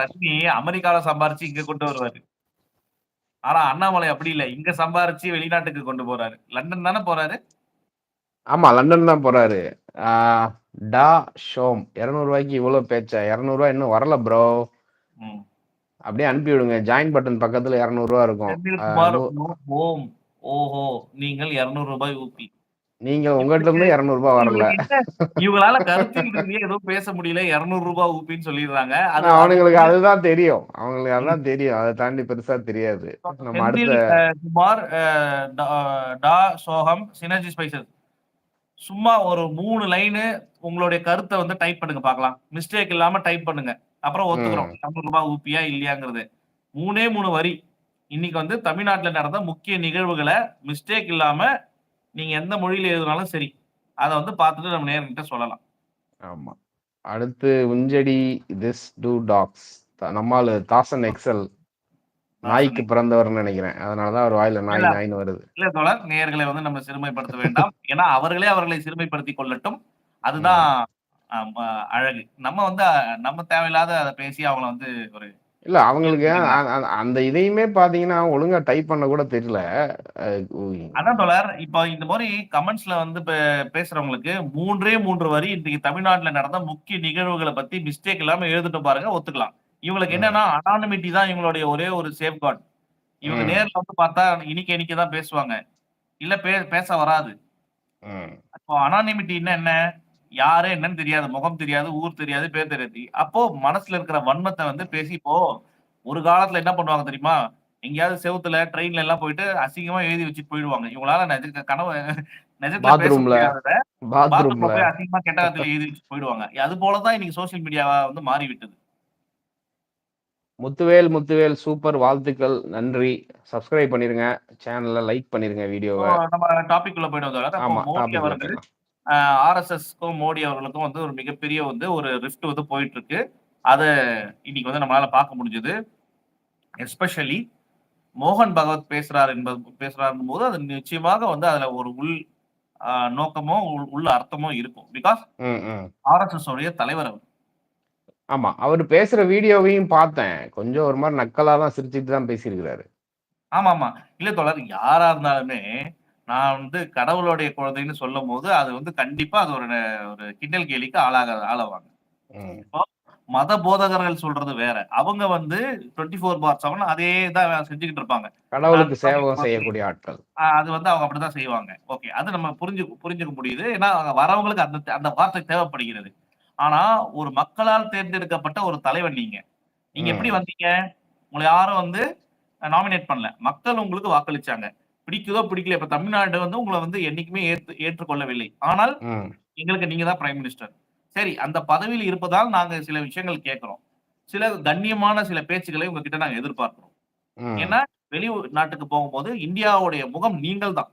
ரஜினி அமெரிக்கால சம்பாரிச்சு இங்க கொண்டு வருவாரு. ஆனா அண்ணாமலை அப்படி இல்ல. இங்க சம்பாரிச்சு வெளிநாட்டுக்கு கொண்டு போறாரு. லண்டன் தானே போறாரு? ஆமா. லண்டன் தான் போறாரு. டா ஷோம் ரூ. 200க்கு இவ்ளோ பேச்சா? ரூ. 200 இன்னும் வரல ப்ரோ. அப்படியே அனுப்பி விடுங்க. ஜாயின் பட்டன் பக்கத்துல ரூ. 200 இருக்கும். ஓஹோ! நீங்கள் ரூ. 200 ஊப்பி. நீங்க உங்கட்ட இருந்து ரூ. 200 வரல. இவங்களால ரீதியா எதுவும் பேச முடியல. ரூ. 200 ஊப்பின்னு சொல்லிடுறாங்க. அவனுங்களுக்கு அதுதான் தெரியும். அவங்களுக்கு. அதுதான் தெரியும். அத தாண்டி பெருசா தெரியாது. நம்ம அடுத்த குமார் டா சோகம் சினர்ஜி ஸ்பைசஸ். சும்மா ஒரு 3 லைனு உங்களுடைய கருத்த வந்து டைப் பண்ணுங்க பார்க்கலாம். மிஸ்டேக் இல்லாம டைப் பண்ணுங்க. அப்புறம் ஒத்துக்கிறோம். ம். ரூ. 200 ஊப்பியா இல்லையாங்கிறது. 3ஏ 3 வரி. இன்னைக்கு வந்து தமிழ்நாட்டுல நடந்த முக்கிய நிகழ்வுகள மிஸ்டேக் இல்லாம நீங்க எந்த மொழியில எழுதினாலும் சரி. அத வந்து பார்த்துட்டு நம்ம நேயர்கள்ட்ட சொல்லலாம். ஆமா. அடுத்து உஞ்சடி திஸ் டூ டாக்ஸ். நம்மாளு தாசன் எக்ஸல். நாய்க்கு தாசன் பிறந்தவர்ன்னு நெனைக்கிறேன். அதனால தான் அவர் வாயில நாய். நாய்ன்னு வருது. இல்ல தோழர். நேயர்களை வந்து நம்ம சிறுமைப்படுத்த வேண்டாம். ஏன்னா அவர்களே அவர்களை சிறுமைப்படுத்திக் கொள்ளட்டும். அதுதான் அழகு. நம்ம வந்து நம்ம தேவையில்லாத அத பேசி அவங்கள வந்து ஒரு இல்ல அவங்களுக்கு அந்த இதையுமே பார்த்தீங்கன்னா, ஒழுங்கா டைப் பண்ண கூட தெரியல. அதான் தோழர். இப்ப இந்த மாரி கமெண்ட்ஸ்ல வந்து பேசுறவங்களுக்கு 3ஏ 3 வரி இன்றைக்கு தமிழ்நாட்டுல நடந்த முக்கிய நிகழ்வுகள பத்தி மிஸ்டேக் இல்லாம எழுதிட்டு பாருங்க ஒத்துக்கலாம். இவங்களுக்கு. என்னன்னா அனானிமிட்டி தான் இவங்களுடைய ஒரே ஒரு சேஃப்கார்ட். இவங்க. நேர்ல வந்து பார்த்தா இனிக்க இனிக்க தான் பேசுவாங்க. இல்ல பேச வராது. அப்போ அனானிமிட்டின்னா என்ன? யாரு என்னன்னு தெரியாது. முகம் தெரியாது, ஊர் தெரியாது, பேர் தெரியாது. அப்போ மனசுல இருக்கிற வன்மத்த வந்து பேசி இப்போ ஒரு காலத்துல என்ன பண்ணுவாங்க தெரியுமா? எங்கேயாவது செவுத்துல, ட்ரெயின்ல எல்லாம் போயிட்டு அசிங்கமா எழுதி வச்சுட்டு போயிடுவாங்க. இவங்களால நெஜ கனவு நெஜத்துல பேச பாத்ரூம்ல. போய் அசிங்கமா கெட்ட வார்த்தையில எழுதி வச்சுட்டு போயிடுவாங்க. அது போல தான் இன்னைக்கு சோசியல் மீடியா வந்து மாறிவிட்டது. முத்துவேல் முத்துவேல் சூப்பர் வாழ்த்துக்கள். நன்றி. சப்ஸ்கிரைப் பண்ணிருங்க. சேனல லைக் பண்ணிருங்க வீடியோவ. நம்ம டாபிக் குள்ள தோழர். அப்போ ஆமா. ஆர்எஸ்எஸ்க்கும் மோடி அவர்களுக்கும் வந்து ஒரு மிகப்பெரிய வந்து ஒரு ரிஃப்ட் வந்து போயிட்டு இருக்கு. அத இன்னைக்கு வந்து நம்மளால பார்க்க முடிஞ்சது. எஸ்பெஷலி மோகன் பகவத் பேசுறார் என்பது பேசுறாருங்கும்போது அது நிச்சயமாக வந்து அதுல ஒரு உள் நோக்கமோ, உள் உள்ள அர்த்தமோ இருக்கும். பிகாஸ். ஆர்எஸ்எஸ் உடைய தலைவர் அவர். ஆமா. அவரு பேசுற வீடியோவையும் பார்த்தேன். கொஞ்சம் ஒரு மாரி நக்கலா தான் சிரிச்சுட்டு தான் பேசியிருக்கிறாரு. ஆமாமா. இல்ல தோழர் யாரா இருந்தாலுமே, நான் வந்து கடவுளுடைய குழந்தைன்னு சொல்லும்போது, அது வந்து கண்டிப்பா அது ஒரு ஒரு கிண்டல் கேலிக்கு ஆளாக ஆளாவாங்க. மத போதகர்கள் சொல்றது வேற. அவங்க வந்து 24/7 அதே தான் செஞ்சுகிட்டு இருப்பாங்க. கடவுளுக்கு சேவகம் செய்யக்கூடிய ஆட்கள். அது வந்து அவங்க அப்படித்தான் செய்வாங்க. ஓகே. அது நம்ம புரிஞ்சு புரிஞ்சுக்க முடியுது. ஏன்னா வரவங்களுக்கு அந்த அந்த வார்த்தை தேவைப்படுகிறது. ஆனா ஒரு மக்களால் தேர்ந்தெடுக்கப்பட்ட ஒரு தலைவன் நீங்க. நீங்க எப்படி. வந்தீங்க? உங்கள யாரும் வந்து நாமினேட் பண்ணல. மக்கள் உங்களுக்கு வாக்களிச்சாங்க. பிடிக்குதோ பிடிக்கலையோ இப்ப தமிழ்நாடு வந்து உங்கள வந்து என்னைக்குமே ஏத்து ஏற்றுக்கொள்ளவில்லை. ஆனால். எங்களுக்கு நீங்க தான் பிரைம் மினிஸ்டர். சரி அந்த பதவியில் இருப்பதால் நாங்க சில விஷயங்கள் கேட்கிறோம். சில கண்ணியமான சில பேச்சுக்களை உங்ககிட்ட நாங்க எதிர்பார்க்கிறோம். ஏன்னா வெளியூர் நாட்டுக்கு போகும்போது இந்தியாவுடைய முகம் நீங்கள் தான்.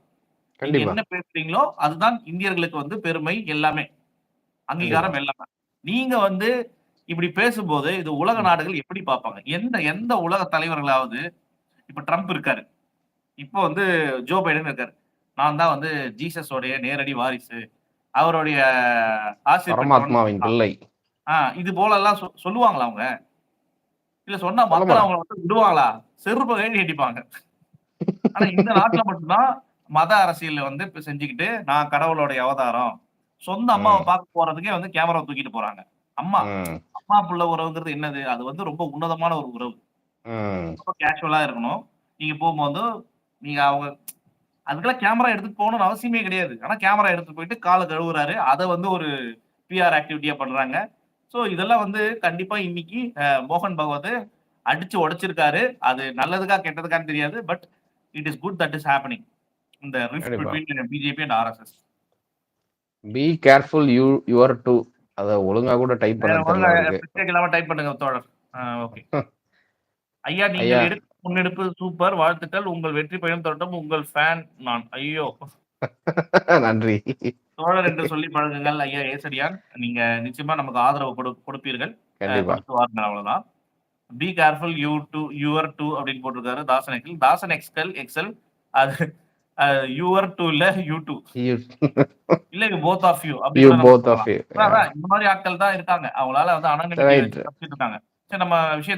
என்ன பேசுறீங்களோ அதுதான் இந்தியர்களுக்கு வந்து பெருமை எல்லாமே. அங்கீகாரம் எல்லாமே. நீங்க வந்து இப்படி பேசும்போது இது உலக. நாடுகள் எப்படி பார்ப்பாங்க? எந்த எந்த உலக தலைவர்களாவது இப்ப ட்ரம்ப் இருக்காரு. இப்போ வந்து ஜோ பைடன் இருக்காரு. நான் தான் வந்து ஜீசஸ் உடைய நேரடி வாரிசு. அவருடைய ஆசீர் பெற்றவன் பரமாத்மாவின் பிள்ளை. ஆ இது போலலாம் சொ சொல்லுவாங்களா அவங்க? இல்ல சொன்னா மக்கள். அவங்கள வந்து விடுவாங்களா? செருப்ப கழட்டி அடிப்பாங்க. ஆனா இந்த நாட்டுல மட்டும் தான் மத அரசியல் வந்து இப்ப செஞ்சுக்கிட்டு, நான் கடவுளுடைய அவதாரம். சொந்த அம்மாவ. பார்க்க போறதுக்கே வந்து கேமராவ தூக்கிட்டு போறாங்க. அம்மா. அம்மா புள்ள உறவுங்கிறது என்னது? அது வந்து ரொம்ப உன்னதமான ஒரு உறவு. ரொம்ப கேஷுவலா இருக்கணும். நீங்க போம்போது நீங்க அவங்க அதுக்கெல்லாம் கேமரா எடுத்துட்டு போகணும்னு அவசியமே கிடையாது. ஆனா கேமரா எடுத்துட்டு போயிட்டு கால கழுவுறாரு. அத வந்து ஒரு பிஆர் ஆக்டிவிட்டியா பண்றாங்க. சோ இதெல்லாம் வந்து கண்டிப்பா இன்னைக்கு மோகன் பகவத் அடிச்சு உடைச்சிருக்காரு. அது நல்லதுக்கா கெட்டதுக்கான்னு தெரியாது. But it is good that is happening. இந்த BJP and RSS. Be careful you your too. அத ஒழுங்கா கூட டைப் வேற பண்ண தெரியல ஒழுங்கா டைப் பண்ணுங்க தோழர். ஓகே. ஐயா. நீங்கள் எடுக்கும் முன்னெடுப்பு சூப்பர். வாழ்த்துக்கள். உங்கள் வெற்றி பயணம் தொடரட்டும். உங்கள் ஃபேன் நான். ஐயோ! நன்றி. தோழர் என்று சொல்லி பழகுங்கள் ஐயா ஏசடியான். நீங்க நிச்சயமா நமக்கு ஆதரவு கொடு கொடுப்பீர்கள். அவ்வளவுதான். Be careful you too your too அப்படின்னு போட்டிருக்காரு Dasan excel. Dasan excel excel அது அ யுவர் டூ இல்ல யூ டூ. யூ இல்ல both of you both of. You. இந்த மாரி ஆட்கள் தான் இருக்காங்க. அவங்களால வந்து தப்பிச்சிட்டு இருக்காங்க. சரி நம்ம விஷயத்த